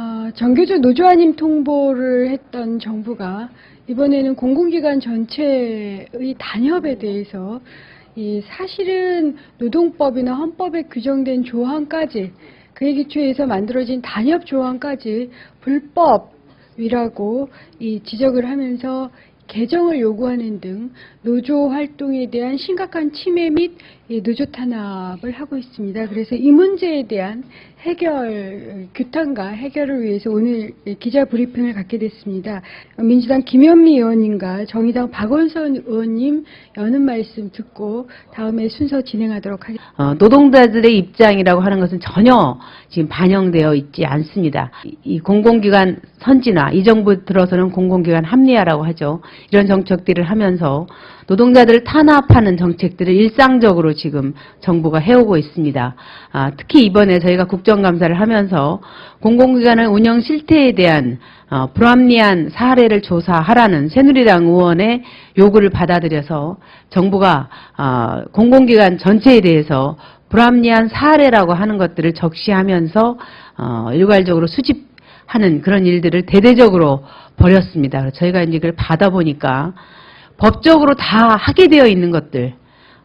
어, 정규직 노조환임 통보를 했던 정부가 이번에는 공공기관 전체의 단협에 대해서 이 사실은 노동법이나 헌법에 규정된 조항까지 그에 기초해서 만들어진 단협 조항까지 불법이라고 이 지적을 하면서 개정을 요구하는 등 노조 활동에 대한 심각한 침해 및이 노조 탄압을 하고 있습니다. 그래서 이 문제에 대한 해결, 규탄과 해결을 위해서 오늘 이 기자 브리핑을 갖게 됐습니다. 민주당 김현미 의원님과 정의당 박원선 의원님 여는 말씀 듣고 다음에 순서 진행하도록 하겠습니다. 어, 노동자들의 입장이라고 하는 것은 전혀 지금 반영되어 있지 않습니다. 이- 이 공공기관 선진화, 이 정부 들어서는 공공기관 합리화라고 하죠. 이런 정책들을 하면서 노동자들을 탄압하는 정책들을 일상적으로 지금 정부가 해오고 있습니다. 아, 특히 이번에 저희가 국정감사를 하면서 공공기관의 운영 실태에 대한 어, 불합리한 사례를 조사하라는 새누리당 의원의 요구를 받아들여서 정부가 아, 공공기관 전체에 대해서 불합리한 사례라고 하는 것들을 적시하면서 어, 일괄적으로 수집 하는 그런 일들을 대대적으로 벌였습니다. 저희가 이제 이걸 받아보니까 법적으로 다 하게 되어 있는 것들,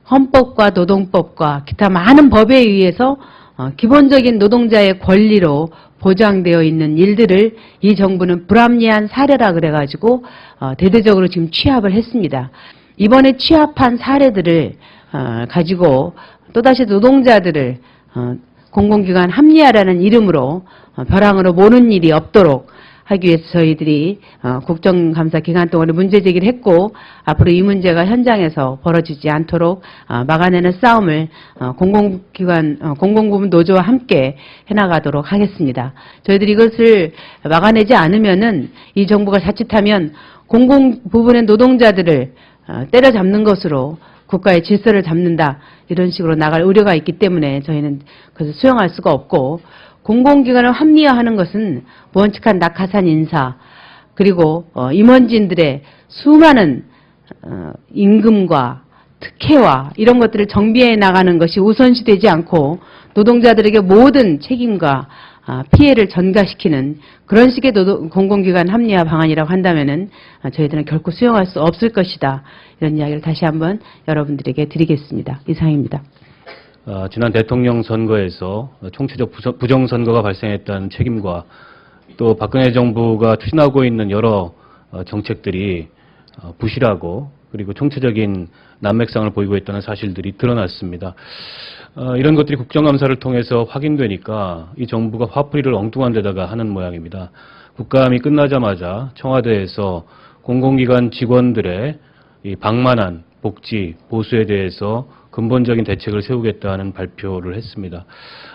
헌법과 노동법과 기타 많은 법에 의해서 어, 기본적인 노동자의 권리로 보장되어 있는 일들을 이 정부는 불합리한 사례라 그래가지고 어, 대대적으로 지금 취합을 했습니다. 이번에 취합한 사례들을 어, 가지고 또다시 노동자들을 어, 공공기관 합리화라는 이름으로 어, 벼랑으로 모는 일이 없도록 하기 위해서 저희들이 어, 국정감사 기간 동안에 문제 제기를 했고 앞으로 이 문제가 현장에서 벌어지지 않도록 어, 막아내는 싸움을 어, 공공기관 어, 공공부문 노조와 함께 해나가도록 하겠습니다. 저희들이 이것을 막아내지 않으면은 이 정부가 자칫하면 공공 부분의 노동자들을 어, 때려잡는 것으로 국가의 질서를 잡는다. 이런 식으로 나갈 우려가 있기 때문에 저희는 그것을 수용할 수가 없고 공공기관을 합리화하는 것은 원칙한 낙하산 인사 그리고 어, 임원진들의 수많은 어, 임금과 특혜와 이런 것들을 정비해 나가는 것이 우선시되지 않고 노동자들에게 모든 책임과 아, 피해를 전가시키는 그런 식의 노동- 공공기관 합리화 방안이라고 한다면은 아, 저희들은 결코 수용할 수 없을 것이다. 이런 이야기를 다시 한번 여러분들에게 드리겠습니다. 이상입니다. 어, 지난 대통령 선거에서 총체적 부정선거가 발생했다는 책임과 또 박근혜 정부가 추진하고 있는 여러 어, 정책들이 어, 부실하고 그리고 총체적인 난맥상을 보이고 있다는 사실들이 드러났습니다. 어, 이런 것들이 국정감사를 통해서 확인되니까 이 정부가 화풀이를 엉뚱한 데다가 하는 모양입니다. 국감이 끝나자마자 청와대에서 공공기관 직원들의 이 방만한 복지, 보수에 대해서 근본적인 대책을 세우겠다는 발표를 했습니다.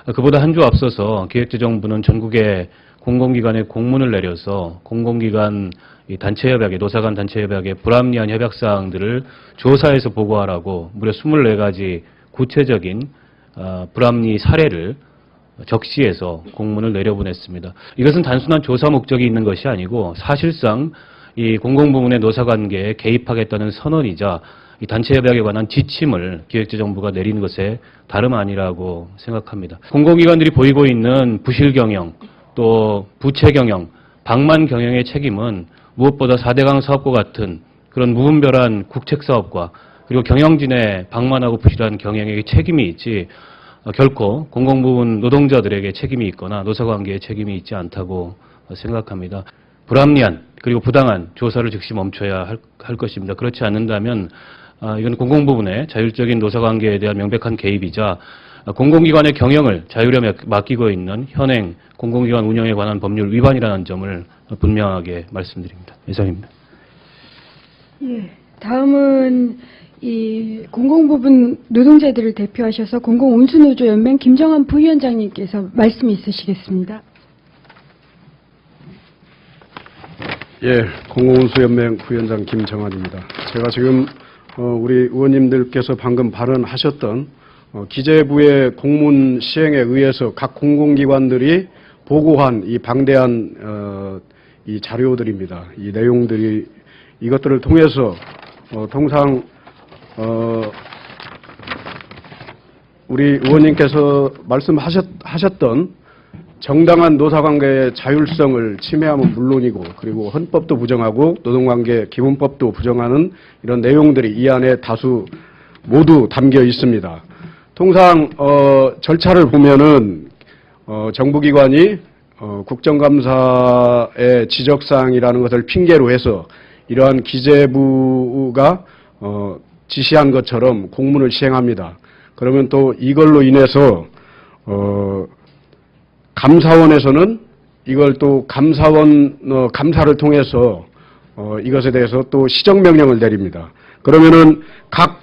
어, 그보다 한 주 앞서서 기획재정부는 전국의 공공기관에 공문을 내려서 공공기관 이 단체협약에 노사간 단체협약에 불합리한 협약사항들을 조사해서 보고하라고 무려 24가지 구체적인 어, 불합리 사례를 적시해서 공문을 내려보냈습니다. 이것은 단순한 조사 목적이 있는 것이 아니고 사실상 이 공공부문의 노사관계에 개입하겠다는 선언이자 이 단체협약에 관한 지침을 기획재정부가 내리는 것에 다름 아니라고 생각합니다. 공공기관들이 보이고 있는 부실 경영, 또 부채 경영, 방만 경영의 책임은 무엇보다 4대강 사업과 같은 그런 무분별한 국책 사업과 그리고 경영진의 방만하고 부실한 경영에 책임이 있지 어, 결코 공공부문 노동자들에게 책임이 있거나 노사관계에 책임이 있지 않다고 생각합니다. 불합리한 그리고 부당한 조사를 즉시 멈춰야 할, 할 것입니다. 그렇지 않는다면 아, 이건 공공부문의 자율적인 노사관계에 대한 명백한 개입이자 아, 공공기관의 경영을 자율에 맡- 맡기고 있는 현행 공공기관 운영에 관한 법률 위반이라는 점을 분명하게 말씀드립니다. 이상입니다. 예, 다음은 이 공공부분 노동자들을 대표하셔서 공공운수노조연맹 김정환 부위원장님께서 말씀이 있으시겠습니다. 예, 공공운수연맹 부위원장 김정환입니다. 제가 지금 어, 우리 의원님들께서 방금 발언하셨던 어, 기재부의 공문 시행에 의해서 각 공공기관들이 보고한 이 방대한 어, 이 자료들입니다. 이 내용들이 이것들을 통해서 어, 통상 어, 우리 의원님께서 말씀하셨던 정당한 노사관계의 자율성을 침해하면 물론이고 그리고 헌법도 부정하고 노동관계 기본법도 부정하는 이런 내용들이 이 안에 다수 모두 담겨 있습니다. 통상 어, 절차를 보면은 어, 정부기관이 어, 국정감사의 지적사항이라는 것을 핑계로 해서 이러한 기재부가 어, 지시한 것처럼 공문을 시행합니다. 그러면 또 이걸로 인해서 어, 감사원에서는 이걸 또 감사원 어, 감사를 통해서 어, 이것에 대해서 또 시정명령을 내립니다. 그러면은 각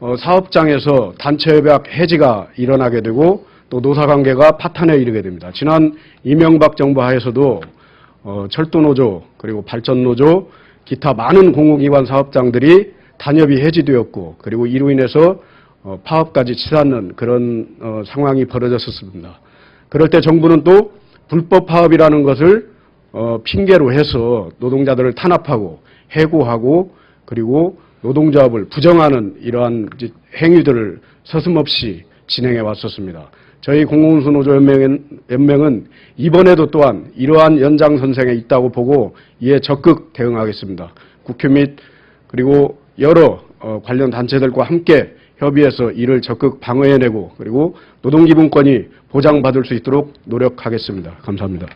어, 사업장에서 단체협약 해지가 일어나게 되고 또 노사관계가 파탄에 이르게 됩니다. 지난 이명박 정부 하에서도 어, 철도노조 그리고 발전노조 기타 많은 공공기관 사업장들이 단협이 해지되었고 그리고 이로 인해서 어, 파업까지 치닫는 그런 어, 상황이 벌어졌었습니다. 그럴 때 정부는 또 불법 파업이라는 것을 어, 핑계로 해서 노동자들을 탄압하고 해고하고 그리고 노동조합을 부정하는 이러한 행위들을 서슴없이 진행해 왔었습니다. 저희 공공운수노조연맹은 연맹은 이번에도 또한 이러한 연장선생에 있다고 보고 이에 적극 대응하겠습니다. 국회 및 그리고 여러 어, 관련 단체들과 함께 협의해서 이를 적극 방어해내고 그리고 노동기본권이 보장받을 수 있도록 노력하겠습니다. 감사합니다.